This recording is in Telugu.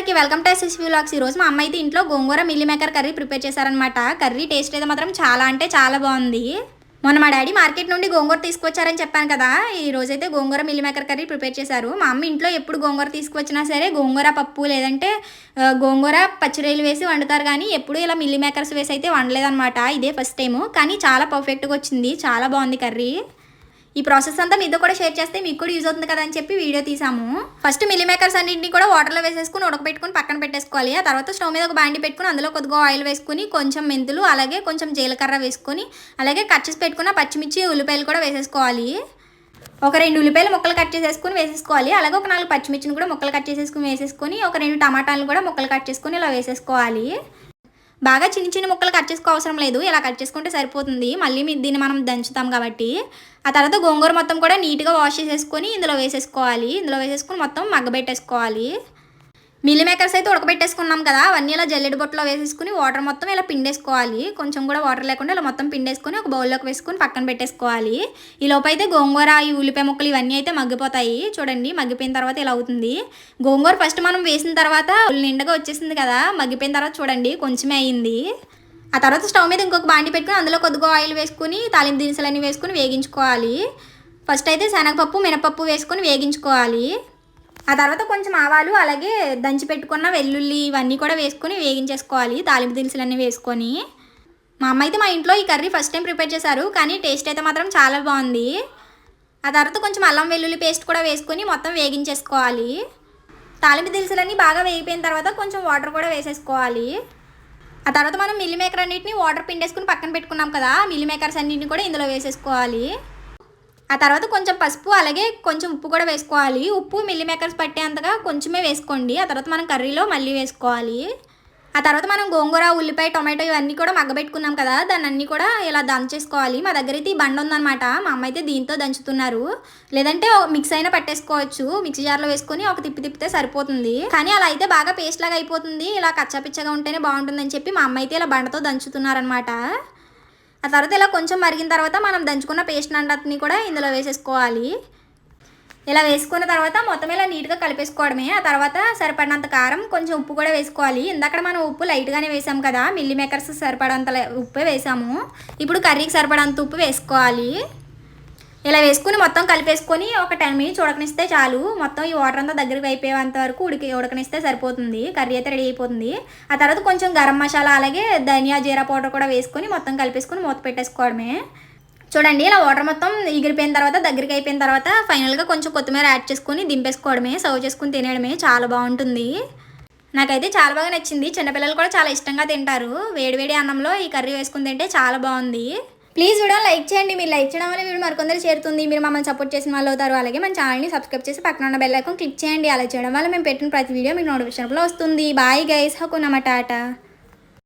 అందరికీ వెల్కమ్ టు ఎస్ఎస్ వ్లాగ్స్ ఈ రోజు మా అమ్మ అయితే ఇంట్లో gongura meal maker curry prepare చేశారనమాట కర్రీ టేస్ట్ అయితే మాత్రం చాలా అంటే చాలా బాగుంది. మొన్న మా డాడీ మార్కెట్ నుండి గోంగూర తీసుకొచ్చారని చెప్పాను కదా ఈ రోజు అయితే గోంగూర మిల్లీ మేకర్ కర్రీ ప్రిపేర్ చేశారు. మా అమ్మ ఇంట్లో ఎప్పుడు గోంగూర తీసుకొచ్చినా సరే గోంగూర పప్పు లేదంటే గోంగూర పచ్చిరొయ్యలు వేసి వండుతారు కానీ ఎప్పుడు ఇలా మిల్లీ మేకర్స్ వేసి అయితే వండలేదన్నమాట. ఇదే ఫస్ట్ టైము కానీ చాలా పర్ఫెక్ట్గా వచ్చింది. చాలా బాగుంది కర్రీ. ఈ ప్రాసెస్ అంతా మీతో కూడా షేర్ చేస్తే మీకు కూడా యూజ్ అవుతుంది కదా అని చెప్పి వీడియో తీసాము. ఫస్ట్ మిల్లీ మేకర్స్ అన్నింటినీ కూడా వాటర్లో వేసేసుకుని ఉడకబెట్టుకుని పక్కన పెట్టేసుకోవాలి. ఆ తర్వాత స్టవ్ మీద ఒక బాండి పెట్టుకుని అందులో కొద్దిగా ఆయిల్ వేసుకుని కొంచెం మెంతులు అలాగే కొంచెం జీలకర్ర వేసుకొని అలాగే కట్ చేసి పెట్టుకున్న పచ్చిమిర్చి ఉల్లిపాయలు కూడా వేసేసుకోవాలి. ఒక రెండు ఉల్లిపాయలు ముక్కలు కట్ చేసేసుకుని వేసేసుకోవాలి. అలాగే ఒక నాలుగు పచ్చిమిర్చిని కూడా ముక్కలు కట్ చేసేసుకుని వేసేసుకొని ఒక రెండు టమాటాలను కూడా ముక్కలు కట్ చేసుకుని ఇలా వేసేసుకోవాలి. బాగా చిన్న చిన్న ముక్కలు కట్ చేసుకో అవసరం లేదు. ఇలా కట్ చేసుకుంటే సరిపోతుంది. మళ్ళీ మీ దీన్ని మనం దంచుతాం కాబట్టి. ఆ తర్వాత గోంగూర మొత్తం కూడా నీట్గా వాష్ చేసేసుకొని ఇందులో వేసేసుకోవాలి. ఇందులో వేసేసుకొని మొత్తం మగ్గబెట్టేసుకోవాలి. మిల్లీ మేకర్స్ అయితే ఉడకబెట్టేసుకున్నాం కదా అవన్నీ ఇలా జల్లెడ బొట్టలో వేసేసుకుని వాటర్ మొత్తం ఇలా పిండేసుకోవాలి. కొంచెం కూడా వాటర్ లేకుండా ఇలా మొత్తం పిండేసుకొని ఒక బౌల్లోకి వేసుకుని పక్కన పెట్టేసుకోవాలి. ఈ లోపు అయితే గోంగూర ఈ ఉల్లిపాయ ముక్కలు ఇవన్నీ అయితే మగ్గిపోతాయి. చూడండి మగ్గిపోయిన తర్వాత ఇలా అవుతుంది? గోంగూర ఫస్ట్ మనం వేసిన తర్వాత నిండగా వచ్చేసింది కదా మగ్గిపోయిన తర్వాత చూడండి కొంచెమే అయింది. ఆ తర్వాత స్టవ్ మీద ఇంకొక బాండి పెట్టుకుని అందులో కొద్దిగా ఆయిల్ వేసుకుని తాలింపు దినుసులన్నీ వేసుకుని వేగించుకోవాలి. ఫస్ట్ అయితే శనగపప్పు మినపప్పు వేసుకొని వేగించుకోవాలి. ఆ తర్వాత కొంచెం ఆవాలు అలాగే దంచి పెట్టుకున్న వెల్లుల్లి ఇవన్నీ కూడా వేసుకొని వేగించేసుకోవాలి. తాలింపు దినుసులన్నీ వేసుకొని. మా అమ్మ అయితే మా ఇంట్లో ఈ కర్రీ ఫస్ట్ టైం ప్రిపేర్ చేశారు కానీ టేస్ట్ అయితే మాత్రం చాలా బాగుంది. ఆ తర్వాత కొంచెం అల్లం వెల్లుల్లి పేస్ట్ కూడా వేసుకొని మొత్తం వేగించేసుకోవాలి. తాలింపు దినుసులన్నీ బాగా వేగిపోయిన తర్వాత కొంచెం వాటర్ కూడా వేసేసుకోవాలి. ఆ తర్వాత మనం మిల్లీ మేకర్ అన్నిటిని వాటర్ పిండేసుకుని పక్కన పెట్టుకున్నాం కదా మిల్లీ మేకర్స్ అన్నిటిని కూడా ఇందులో వేసేసుకోవాలి. ఆ తర్వాత కొంచెం పసుపు అలాగే కొంచెం ఉప్పు కూడా వేసుకోవాలి. ఉప్పు మిల్లీ మేకర్స్ పట్టేంతగా కొంచెమే వేసుకోండి. ఆ తర్వాత మనం కర్రీలో మళ్ళీ వేసుకోవాలి. ఆ తర్వాత మనం గోంగూర ఉల్లిపాయ టొమాటో ఇవన్నీ కూడా మగ్గబెట్టుకున్నాం కదా దాన్ని అన్నీ కూడా ఇలా దంచేసుకోవాలి. మా దగ్గర అయితే ఈ బండ ఉందన్నమాట. మా అమ్మ అయితే దీంతో దంచుతున్నారు. లేదంటే మిక్స్ అయినా పట్టేసుకోవచ్చు. మిక్సీ జార్లో వేసుకొని ఒక తిప్పి తిప్పితే సరిపోతుంది. కానీ అలా అయితే బాగా పేస్ట్ లాగా అయిపోతుంది. ఇలా కచ్చాపిచ్చగా ఉంటేనే బాగుంటుందని చెప్పి మా అమ్మ అయితే ఇలా బండతో దంచుతున్నారనమాట ఆ తర్వాత ఇలా కొంచెం మరిగిన తర్వాత మనం దంచుకున్న పేస్ట్ అంతని కూడా ఇందులో వేసేసుకోవాలి. ఇలా వేసుకున్న తర్వాత మొత్తం ఇలా నీట్గా కలిపేసుకోవడమే. ఆ తర్వాత సరిపడినంత కారం కొంచెం ఉప్పు కూడా వేసుకోవాలి. ఇందాక మనం ఉప్పు లైట్గానే వేసాం కదా మిల్లీ మేకర్స్ సరిపడంత ఉప్పే వేసాము. ఇప్పుడు కర్రీకి సరిపడంత ఉప్పు వేసుకోవాలి. ఇలా వేసుకుని మొత్తం కలిపేసుకొని ఒక టెన్ మినిట్స్ ఉడకనిస్తే చాలు. మొత్తం ఈ వాటర్ అంతా దగ్గరికి అయిపోయేంత వరకు ఉడికి ఉడకనిస్తే సరిపోతుంది. కర్రీ అయితే రెడీ అయిపోతుంది. ఆ తర్వాత కొంచెం గరం మసాలా అలాగే ధనియా జీరా పౌడర్ కూడా వేసుకొని మొత్తం కలిపేసుకొని మూత పెట్టేసుకోవడమే. చూడండి ఇలా వాటర్ మొత్తం ఎగిరిపోయిన తర్వాత దగ్గరికి అయిపోయిన తర్వాత ఫైనల్గా కొంచెం కొత్తిమీర యాడ్ చేసుకొని దింపేసుకోవడమే. సర్వ్ చేసుకుని తినేయడమే. చాలా బాగుంటుంది. నాకైతే చాలా బాగా నచ్చింది. చిన్నపిల్లలు కూడా చాలా ఇష్టంగా తింటారు. వేడివేడి అన్నంలో ఈ కర్రీ వేసుకుని తింటే చాలా బాగుంది. ప్లీజ్ వీడియో లైక్ చేయండి. మీరు లైక్ చేయడం వల్ల వీడియో మరికొందరు చేరుతుంది. మీరు మమ్మల్ని సపోర్ట్ చేసిన వాళ్ళు అవుతారు. అలాగే మన ఛానల్ని సబ్స్క్రైబ్ చేసి పక్కన ఉన్న బెల్ ఐకాన్ క్లిక్ చేయండి. అలా చేయడం వల్ల మేము పెట్టిన ప్రతి వీడియో మీకు నోటిఫికేషన్లో వస్తుంది. బాయ్ గైస్ హకున్నమాట టాటా.